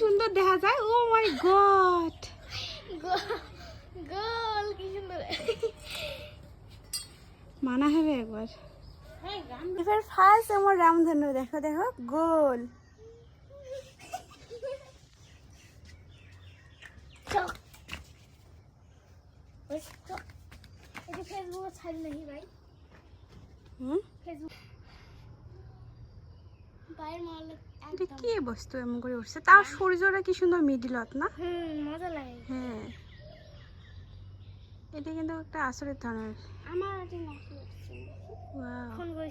সুন্দর দেখা যায়। ও মাই গড গোল কি সুন্দর। মানা হবে একবার। হ্যাঁ এবার ফার্স্ট আমার রামধনু দেখো দেখো গোল এটা ফেসবুকে ছাড় নাকি ভাই? হুম? ফেসবুক কি বস্তু এমন করে উঠছে? তার সূর্যটা কি সুন্দর মিডিলত না? হুম মজা লাগে। হ্যাঁ। এটা কিন্তু একটা আসরের ধরনের। আমার এটা নাকি ফোন করে